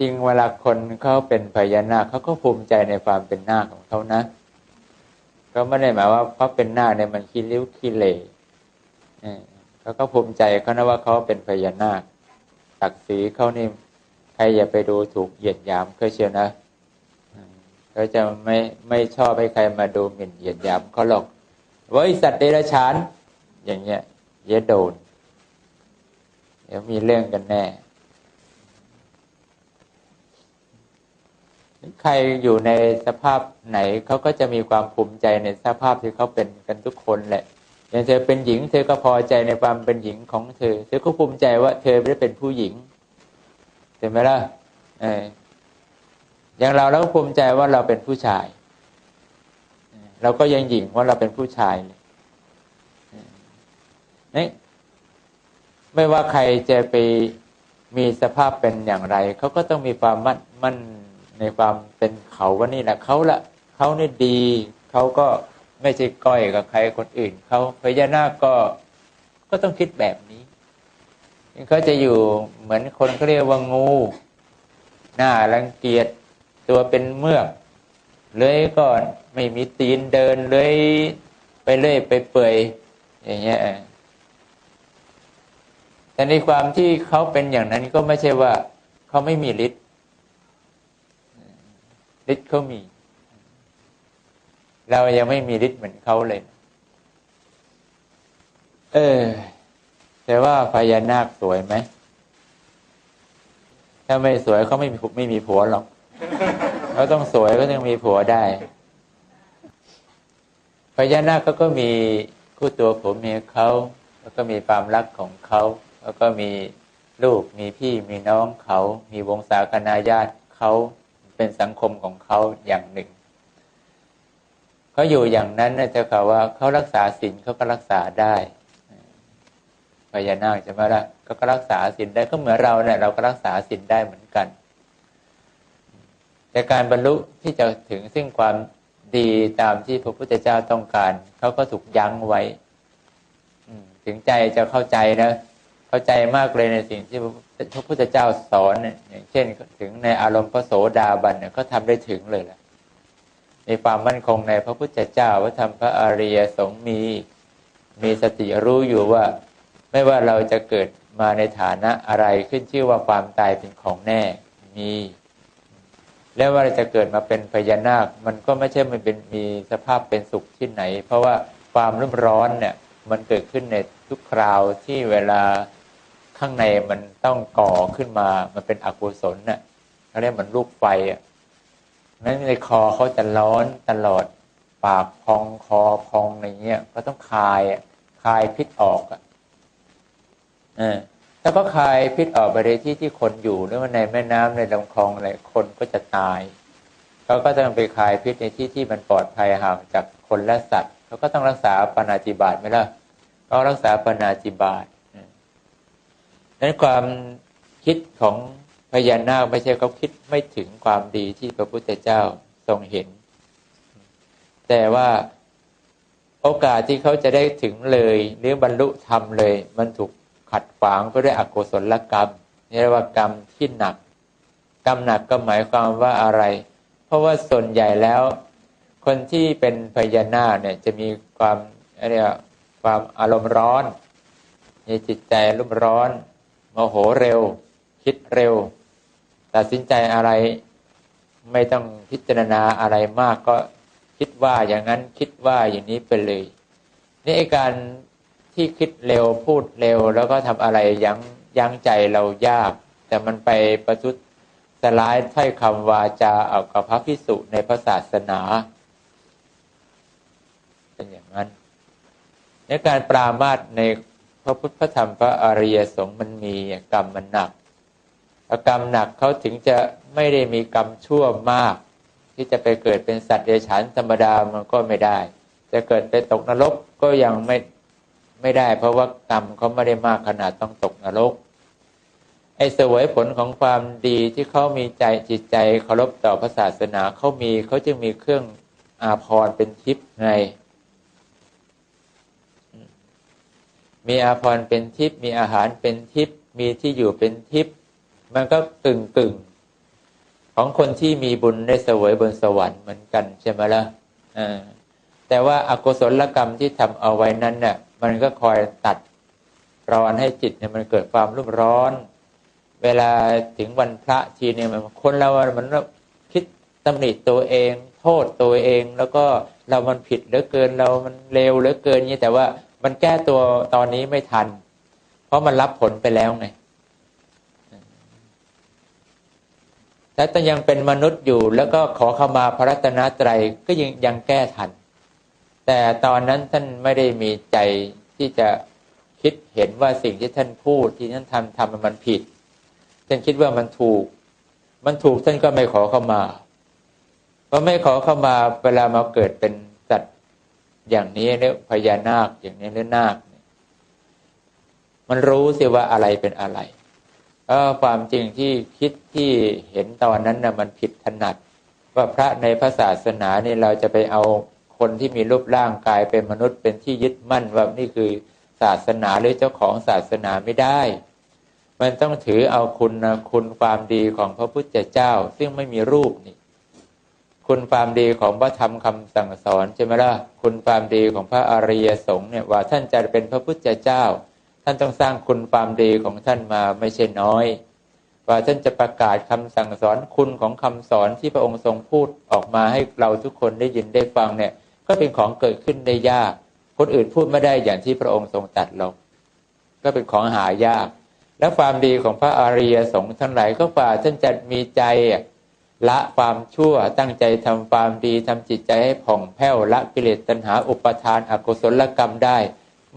จริงเวลาคนเขาเป็นพญานาคเขาก็ภูมิใจในความเป็นนาคของเขานะก็ไม่ได้หมายว่าเขาเป็นนาคเนี่ยมันขี้ริ้วขี้เหร่เขาก็ภูมิใจเขานะว่าเขาเป็นพญานาคศักดิ์ศรีเขานี่ใครอย่าไปดูถูกเหยียดหยามเขาเชียวนะเขาจะไม่ไม่ชอบให้ใครมาดูหมิ่นเหยียดหยามเขาหรอกว่าสัตว์เดรัจฉาน อย่างเงี้ยเยโดน เดี๋ยวมีเรื่องกันแน่ ใครอยู่ในสภาพไหนเขาก็จะมีความภูมิใจในสภาพที่เขาเป็นกันทุกคนแหละอย่างเธอเป็นหญิง เธอก็พอใจในความเป็นหญิงของเธอ เธอก็ภูมิใจว่าเธอไม่ได้เป็นผู้หญิงเห็นไหมล่ะเอออย่างเราเราก็ภูมิใจว่าเราเป็นผู้ชายเราก็ยังหญิงว่าเราเป็นผู้ชายเลยนี่ไม่ว่าใครจะไปมีสภาพเป็นอย่างไร เขาก็ต้องมีความมั่นมั่น ในความเป็นเขาว่านี่แหละเขาละเขานี่ดีเขาก็ไม่ใช่ก้อยกับใครคนอื่นเขาพญานาคก็ก็ต้องคิดแบบนี้เขาจะอยู่เหมือนคนเขาเรียกว่างู หน้ารังเกียจตัวเป็นเมือกเลยก่อนไม่มีตีนเดินเลยไปเรื่อยไปเปื่อยอย่างเงี้ยแต่ในความที่เขาเป็นอย่างนั้นก็ไม่ใช่ว่าเขาไม่มีฤทธิ์ ฤทธิ์เขามี เรายังไม่มีฤทธิ์เหมือนเขาเลย เออ แต่ว่าพญานาคสวยไหม ถ้าไม่สวยเขาไม่มีไม่มีผัวหรอกเขาต้องสวยก็ยังมีผัวได้พญานาคเขาก็มีคู่ตัวผัวเมียเขาแล้วก็มีความรักของเขาแล้วก็มีลูกมีพี่มีน้องเขา มีวงศาคณาญาติเขา เป็นสังคมของเขาอย่างหนึ่งเขาอยู่อย่างนั้นนะเจ้าค่ะว่าเขารักษาศีลเขาก็รักษาได้พญานาคใช่ไหมล่ะเขาก็รักษาศีลได้ก็เหมือนเราเนี่ยเราก็รักษาศีลได้เหมือนกัน แต่การบรรลุที่จะถึงซึ่งความดีตามที่พระพุทธเจ้าต้องการเขาก็ถูกยั้งไว้ถึงใจจะเข้าใจนะ เข้าใจมากเลยในสิ่งที่พระพุทธเจ้าสอนเนี่ยอย่างเช่นถึงในอารมณ์พระโสดาบันเนี่ยก็ทำได้ถึงเลยแหละมีความมั่นคงในพระพุทธเจ้าว่าทำพระอริยสงฆ์มีมีสติรู้อยู่ว่า ไม่ว่าเราจะเกิดมาในฐานะอะไรขึ้นชื่อว่าความตายเป็นของแน่มี แล้วว่าเราจะเกิดมาเป็นพญานาค มันก็ไม่ใช่มันเป็นมีสภาพเป็นสุขที่ไหน เพราะว่าความรุ่มร้อนเนี่ยมันเกิดขึ้นในทุกคราวที่เวลา ข้างในมันต้องก่อขึ้นมา มันเป็นอกุศลเนี่ยเขาเรียกเหมือนลูกไฟอะนั้นในคอเขาจะร้อนตลอด ปากพองคอพองอะไรเงี้ย ก็ต้องคายคายพิษออกอะเออถ้าก็คายพิษออกไปในที่ที่คนอยู่หรือว่าในแม่น้ำในลำคลองอะไรคนก็จะตายเขาก็ต้องไปคายพิษในที่ที่มันปลอดภัยห่างจากคนและสัตว์เขาก็ต้องรักษาปณาจิบาตไหมล่ะก็รักษาปณาจิบาต นั้นความคิดของพญานาคไม่ใช่เขาคิดไม่ถึงความดีที่พระพุทธเจ้าทรงเห็น แต่ว่าโอกาสที่เขาจะได้ถึงเลยหรือบรรลุธรรมเลย มันถูกขัดขวางไปด้วยอกุศลกรรมนี่เรียกว่ากรรมที่หนัก กรรมหนักก็หมายความว่าอะไร เพราะว่าส่วนใหญ่แล้ว คนที่เป็นพญานาคเนี่ยจะมีความอะไรความอารมณ์ร้อน มีจิตใจรุ่มร้อน โมโหเร็ว คิดเร็ว ตัดสินใจอะไรไม่ต้องพิจารณาอะไรมากก็คิดว่าอย่างนั้นคิดว่าอย่างนี้ไปเลย นี่การที่คิดเร็วพูดเร็ว แล้วก็ทำอะไรยั้งยั้งใจเรายาก แต่มันไปประทุษสลายถ้อยคำวาจาเอากับพระพิสุในพระศาสนา เป็นอย่างนั้น ในการปรามาสใน พระพุทธธรรมพระอริยสงฆ์มันมีกรรมมันหนักกรรมหนักเขาถึงจะไม่ได้มีกรรมชั่วมาก ที่จะไปเกิดเป็นสัตว์เดรัจฉานธรรมดามันก็ไม่ได้ จะเกิดไปตกนรกก็ยังไม่ไม่ได้ เพราะว่ากรรมเขาไม่ได้มากขนาดต้องตกนรกไอ้เสวยผลของความดีที่เขามีใจจิตใจเคารพต่อพระศาสนาเขามีเขาจึงมีเครื่องอาภรณ์เป็นทิพย์ไง มีอาภรณ์เป็นทิพย์มีอาหารเป็นทิพย์มีที่อยู่เป็นทิพย์มันก็กึ่งกึ่งของคนที่มีบุญได้เสวยบนสวรรค์เหมือนกันใช่ไหมล่ะอ่าแต่ว่าอากุศลกรรมที่ทำเอาไว้นั้นเนี่ยมันก็คอยตัดร้อนให้จิตเนี่ยมันเกิดความรุ่มร้อน เวลาถึงวันพระทีเนี่ยมันคนเรา มันคิดตำหนิตัวเอง โทษตัวเอง แล้วก็เรามันผิดเหลือเกินเรามันเลวเหลือเกินนี่แต่ว่า มันแก้ตัวตอนนี้ไม่ทัน เพราะมันรับผลไปแล้วไงแต่ถ้ายังเป็นมนุษย์อยู่แล้วก็ขอเข้ามาพระรัตนตรัยก็ยังยังแก้ทัน แต่ตอนนั้นท่านไม่ได้มีใจที่จะคิดเห็นว่าสิ่งที่ท่านพูดที่ท่านทำทำมันผิดท่านคิดว่ามันถูก มันถูกท่านก็ไม่ขอเข้ามาพอไม่ขอเข้ามาเวลามาเกิดเป็น อย่างนี้เนี่ยพญานาคอย่างนี้เรือนาคเนี่ยมันรู้สิว่าอะไรเป็นอะไรเออความจริงที่คิดที่เห็นตอนนั้นนะ่ะมันผิดถนัด ว่าพระในพระศาสนาเนี่ยเราจะไปเอาคนที่มีรูปร่างกายเป็นมนุษย์เป็นที่ยึดมั่นว่านี่คือศาสนาหรือเจ้าของศาสนาไม่ได้ มันต้องถือเอาคุณนะคุณความดีของพระพุทธเจ้า ซึ่งไม่มีรูปนี่ คุณความดีของพระธรรมคำสั่งสอนใช่ไหมล่ะคุณความดีของพระอริยสงฆ์เนี่ยว่าท่านจะเป็นพระพุทธเจ้า ท่านต้องสร้างคุณความดีของท่านมาไม่ใช่น้อย ว่าท่านจะประกาศคำสั่งสอนคุณของคำสอนที่พระองค์ทรงพูดออกมาให้เราทุกคนได้ยินได้ฟังเนี่ยก็เป็นของเกิดขึ้นได้ยาก คนอื่นพูดไม่ได้อย่างที่พระองค์ทรงตรัสหรอกก็เป็นของหายาก และความดีของพระอริยสงฆ์ทั้งหลายก็ฝ่าท่านจะมีใจ ละความชั่วตั้งใจทำความดีทำจิตใจให้ผ่องแผ้วละกิเลสตัณหาอุปทานอกุศลกรรมได้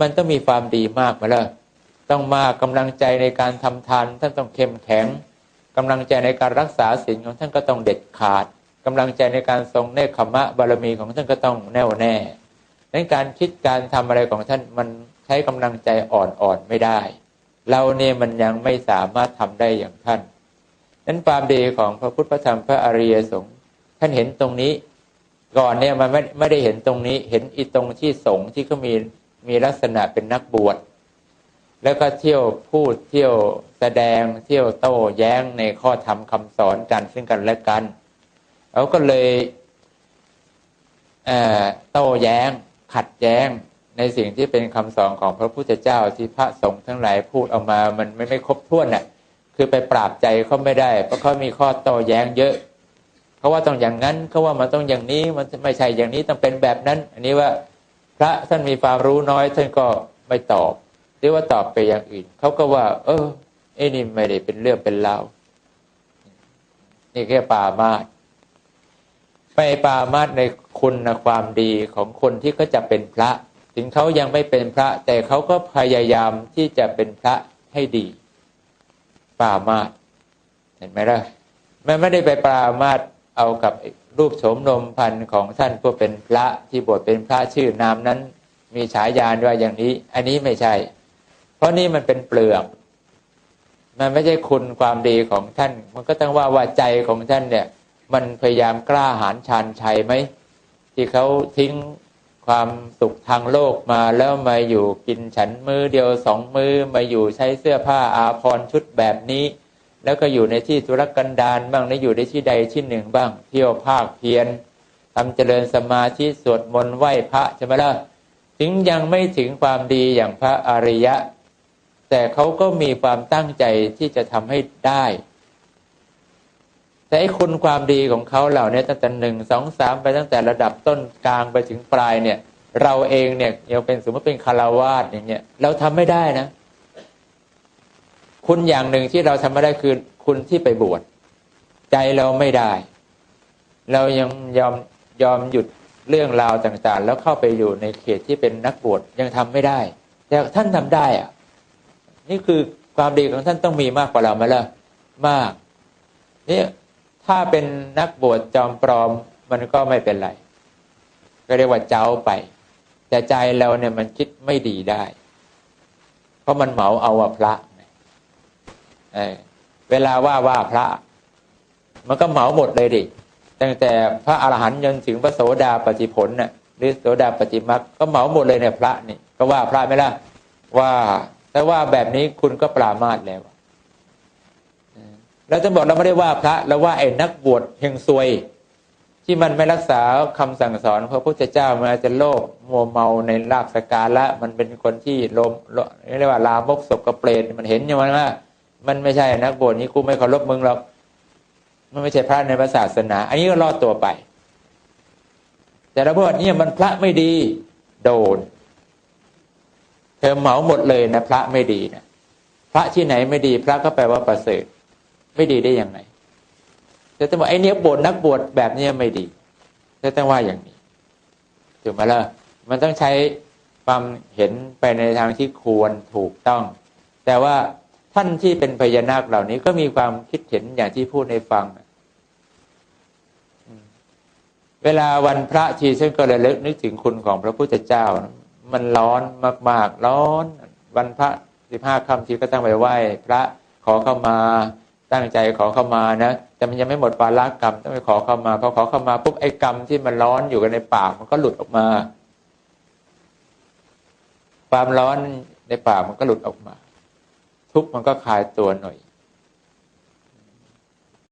มันต้องมีความดีมากมาแล้วต้องมากกำลังใจในการทำทานท่านต้องเข้มแข็งกำลังใจในการรักษาศีลของท่านก็ต้องเด็ดขาดกำลังใจในการทรงเนคขมะบารมีของท่านก็ต้องแน่วแน่ในการคิดการทำอะไรของท่านมันใช้กำลังใจอ่อนๆไม่ได้ เราเนี่ยมันยังไม่สามารถทำได้อย่างท่าน นั้นความดีของพระพุทธพระธรรมพระอริยสงฆ์ท่านเห็นตรงนี้ ก่อนเนี่ยมันไม่ไม่ได้เห็นตรงนี้ เห็นอีตรงที่สงฆ์ที่เขามีมีลักษณะเป็นนักบวชแล้วก็เที่ยวพูดเที่ยวแสดงเที่ยวโต้แย้งในข้อธรรมคำสอนกันซึ่งกันและกันเขาก็เลยเโต้แย้ง ขัดแย้งในสิ่งที่เป็นคำสอนของพระพุทธเจ้าที่พระสงฆ์ทั้งหลายพูดออกมามันไม่ไม่ครบถ้วนน่ะ คือไปปราบใจเขาไม่ได้ เพราะเขามีข้อโต้แย้งเยอะเขาว่าต้องอย่างนั้นเขาว่ามันต้องอย่างนี้มันไม่ใช่อย่างนี้ต้องเป็นแบบนั้น อันนี้ว่าพระท่านมีความรู้น้อยท่านก็ไม่ตอบ หรือว่าตอบไปอย่างอื่นเขาก็ว่า เออไอ้นี่ไม่ได้เป็นเรื่องเป็นราวนี่แค่ปามาดไปปามาดในคุณความดีของคนที่เขาจะเป็นพระ ถึงเขายังไม่เป็นพระ แต่เขาก็พยายามที่จะเป็นพระให้ดี ปรามาสเห็นไหมล่ะมันไม่ได้ไปปรามาสเอากับรูปโฉมนมพันของท่านผู้เป็นพระที่บวชเป็นพระชื่อนามนั้น มีฉายานว่าอย่างนี้ อันนี้ไม่ใช่ เพราะนี่มันเป็นเปลือก มันไม่ใช่คุณความดีของท่าน มันก็ต้องว่าว่าใจของท่านเนี่ย มันพยายามกล้าหาญชานชัยไหมที่เขาทิ้ง ความสุขทางโลกมาแล้วมาอยู่กินฉันมือเดียวสองมือมาอยู่ใช้เสื้อผ้าอาภรณ์ชุดแบบนี้ แล้วก็อยู่ในที่ธุรกันดารบ้างในอยู่ในที่ใดที่หนึ่งบ้าง เที่ยวภาคเพียรทำเจริญสมาธิสวดมนต์ไหว้พระใช่ไหมล่ะถึงยังไม่ถึงความดีอย่างพระอริยะ แต่เขาก็มีความตั้งใจที่จะทำให้ได้ แต่คุณความดีของเขาเหล่านี้ตั้งแต่หนึ่งสองสามไปตั้งแต่ระดับต้นกลางไปถึงปลายเนี่ย เราเองเนี่ยยังเป็นสมมติเป็นคารวาสอย่างเงี้ยเราทำไม่ได้นะ คุณอย่างหนึ่งที่เราทำไม่ได้คือคุณที่ไปบวชใจเราไม่ได้ เรายังยอมยอมหยุดเรื่องราวต่างๆ แล้วเข้าไปอยู่ในเขตที่เป็นนักบวชยังทำไม่ได้ แต่ท่านทำได้อะนี่คือความดีของท่านต้องมีมากกว่าเราไหมล่ะมากนี่ ถ้าเป็นนักบวชจอมปลอมมันก็ไม่เป็นไร ก็เรียกว่าเจ้าไป แต่ใจเราเนี่ยมันคิดไม่ดีได้ เพราะมันเหมาเอาว่าพระเเวลาว่าว่าพระ มันก็เหมาหมดเลยดิตั้งแต่พระอรหันต์จนถึงพระโสดาปฏิผลน่ะหรือโสดาปฏิมักก็เหมาหมดเลยเนี่ยพระนี่ ก็ว่าพระไม่ล่ะว่าแต่ว่าแบบนี้คุณก็ปรามาสแล้ว แล้วจะบอกเราไม่ได้ว่าพระเราว่าไอ้นักบวชเฮงซวย ที่มันไม่รักษาคำสั่งสอนพระพุทธเจ้ามันอาจจะโลภมัวเมาในรากสการะมันเป็นคนที่ลมเรียกว่าลามกศกกระเปรตมันเห็นอย่างนั้นว่ามันไม่ใช่นักบวชนี้กูไม่เคารพมึงหรอกมันไม่ใช่พระในศาสนา อันนี้ก็รอดตัวไป แต่เราบอกว่าเนี่ยมันพระไม่ดี โดน เธอเหมาหมดเลยนะ พระไม่ดีนะพระที่ไหนไม่ดี พระก็แปลว่าประเสริฐ ไม่ดีได้ยังไงจะต้องบอกไอ้เนี้ยบวชนักบวชแบบเนี้ยไม่ดีจะต้องว่าอย่างนี้ถูกไหมล่ะมันต้องใช้ความเห็นไปในทางที่ควรถูกต้อง แต่ว่าท่านที่เป็นพญานาคเหล่านี้ก็มีความคิดเห็นอย่างที่พูดในฟัง เวลาวันพระทีฉันก็เลยเลิกนึกถึงคุณของพระพุทธเจ้า มันร้อนมาก ๆ ร้อน วันพระสิบห้าค่ำทีก็ต้องไปไหว้ พระขอเข้ามา ตั้งใจขอเข้ามานะแต่มันยังไม่หมดวาระกรรมต้องไปขอเข้ามาพอขอเข้ามาปุ๊บไอ้กรรมที่มันร้อนอยู่กันในปากมันก็หลุดออกมา ความร้อนในปากมันก็หลุดออกมา ทุกมันก็คลายตัวหน่อย